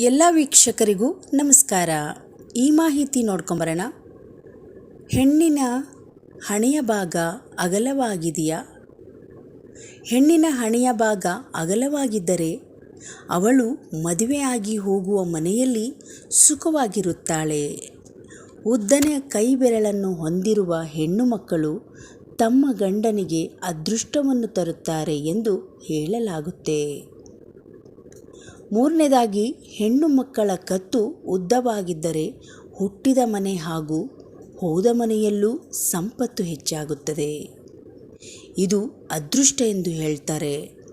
ಎಲ್ಲ ವೀಕ್ಷಕರಿಗೂ ನಮಸ್ಕಾರ. ಈ ಮಾಹಿತಿ ನೋಡ್ಕೊಂಬರೋಣ. ಹೆಣ್ಣಿನ ಹಣೆಯ ಭಾಗ ಅಗಲವಾಗಿದೆಯಾ? ಹೆಣ್ಣಿನ ಹಣೆಯ ಭಾಗ ಅಗಲವಾಗಿದ್ದರೆ ಅವಳು ಮದುವೆಯಾಗಿ ಹೋಗುವ ಮನೆಯಲ್ಲಿ ಸುಖವಾಗಿರುತ್ತಾಳೆ. ಉದ್ದನೆಯ ಕೈ ಬೆರಳನ್ನು ಹೊಂದಿರುವ ಹೆಣ್ಣು ಮಕ್ಕಳು ತಮ್ಮ ಗಂಡನಿಗೆ ಅದೃಷ್ಟವನ್ನು ತರುತ್ತಾರೆ ಎಂದು ಹೇಳಲಾಗುತ್ತೆ. ಮೂರನೇದಾಗಿ, ಹೆಣ್ಣು ಮಕ್ಕಳ ಕತ್ತು ಉದ್ದವಾಗಿದ್ದರೆ ಹುಟ್ಟಿದ ಮನೆ ಹಾಗೂ ಹೋದ ಮನೆಯಲ್ಲೂ ಸಂಪತ್ತು ಹೆಚ್ಚಾಗುತ್ತದೆ. ಇದು ಅದೃಷ್ಟ ಎಂದು ಹೇಳ್ತಾರೆ.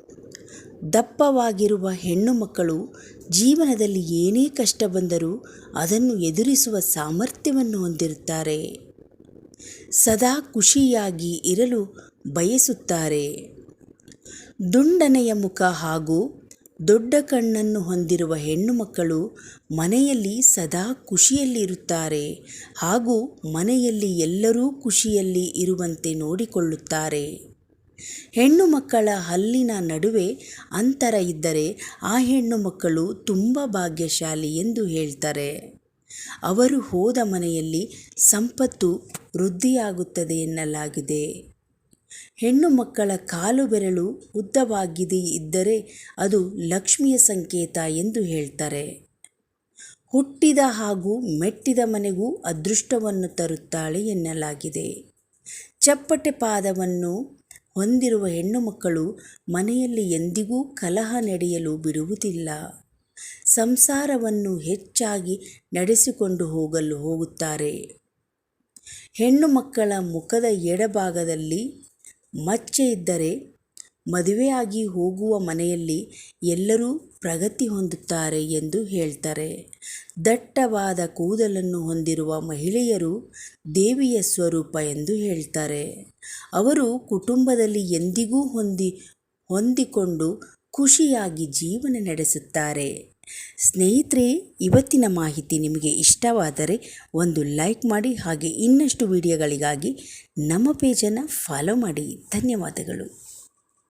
ದಪ್ಪವಾಗಿರುವ ಹೆಣ್ಣು ಮಕ್ಕಳು ಜೀವನದಲ್ಲಿ ಏನೇ ಕಷ್ಟ ಬಂದರೂ ಅದನ್ನು ಎದುರಿಸುವ ಸಾಮರ್ಥ್ಯವನ್ನು ಹೊಂದಿರುತ್ತಾರೆ. ಸದಾ ಖುಷಿಯಾಗಿ ಇರಲು ಬಯಸುತ್ತಾರೆ. ದುಂಡನೆಯ ಮುಖ ಹಾಗೂ ದೊಡ್ಡ ಕಣ್ಣನ್ನು ಹೊಂದಿರುವ ಹೆಣ್ಣು ಮಕ್ಕಳು ಮನೆಯಲ್ಲಿ ಸದಾ ಖುಷಿಯಲ್ಲಿರುತ್ತಾರೆ ಹಾಗೂ ಮನೆಯಲ್ಲಿ ಎಲ್ಲರೂ ಖುಷಿಯಲ್ಲಿ ಇರುವಂತೆ ನೋಡಿಕೊಳ್ಳುತ್ತಾರೆ. ಹೆಣ್ಣು ಮಕ್ಕಳ ಹಲ್ಲಿನ ನಡುವೆ ಅಂತರ ಇದ್ದರೆ ಆ ಹೆಣ್ಣು ಮಕ್ಕಳು ತುಂಬ ಭಾಗ್ಯಶಾಲಿ ಎಂದು ಹೇಳ್ತಾರೆ. ಅವರು ಹೋದ ಮನೆಯಲ್ಲಿ ಸಂಪತ್ತು ವೃದ್ಧಿಯಾಗುತ್ತದೆ ಎನ್ನಲಾಗಿದೆ. ಹೆಣ್ಣು ಮಕ್ಕಳ ಕಾಲು ಬೆರಳು ಉದ್ದವಾಗಿದೆ ಇದ್ದರೆ ಅದು ಲಕ್ಷ್ಮಿಯ ಸಂಕೇತ ಎಂದು ಹೇಳ್ತಾರೆ. ಹುಟ್ಟಿದ ಹಾಗೂ ಮೆಟ್ಟಿದ ಮನೆಗೂ ಅದೃಷ್ಟವನ್ನು ತರುತ್ತಾಳೆ ಎನ್ನಲಾಗಿದೆ. ಚಪ್ಪಟೆ ಪಾದವನ್ನು ಹೊಂದಿರುವ ಹೆಣ್ಣು ಮಕ್ಕಳು ಮನೆಯಲ್ಲಿ ಎಂದಿಗೂ ಕಲಹ ನಡೆಯಲು ಬಿಡುವುದಿಲ್ಲ. ಸಂಸಾರವನ್ನು ಹೆಚ್ಚಾಗಿ ನಡೆಸಿಕೊಂಡು ಹೋಗಲು ಹೋಗುತ್ತಾರೆ. ಹೆಣ್ಣು ಮಕ್ಕಳ ಮುಖದ ಎಡಭಾಗದಲ್ಲಿ ಮಚ್ಚೆ ಇದ್ದರೆ ಮದುವೆಯಾಗಿ ಹೋಗುವ ಮನೆಯಲ್ಲಿ ಎಲ್ಲರೂ ಪ್ರಗತಿ ಹೊಂದುತ್ತಾರೆ ಎಂದು ಹೇಳ್ತಾರೆ. ದಟ್ಟವಾದ ಕೂದಲನ್ನು ಹೊಂದಿರುವ ಮಹಿಳೆಯರು ದೇವಿಯ ಸ್ವರೂಪ ಎಂದು ಹೇಳ್ತಾರೆ. ಅವರು ಕುಟುಂಬದಲ್ಲಿ ಎಂದಿಗೂ ಹೊಂದಿ, ಹೊಂದಿಕೊಂಡು ಖುಷಿಯಾಗಿ ಜೀವನ ನಡೆಸುತ್ತಾರೆ. ಸ್ನೇಹಿತರೆ, ಇವತ್ತಿನ ಮಾಹಿತಿ ನಿಮಗೆ ಇಷ್ಟವಾದರೆ ಒಂದು ಲೈಕ್ ಮಾಡಿ ಹಾಗೆ ಇನ್ನಷ್ಟು ವಿಡಿಯೋಗಳಿಗಾಗಿ ನಮ್ಮ ಪೇಜನ್ನು ಫಾಲೋ ಮಾಡಿ. ಧನ್ಯವಾದಗಳು.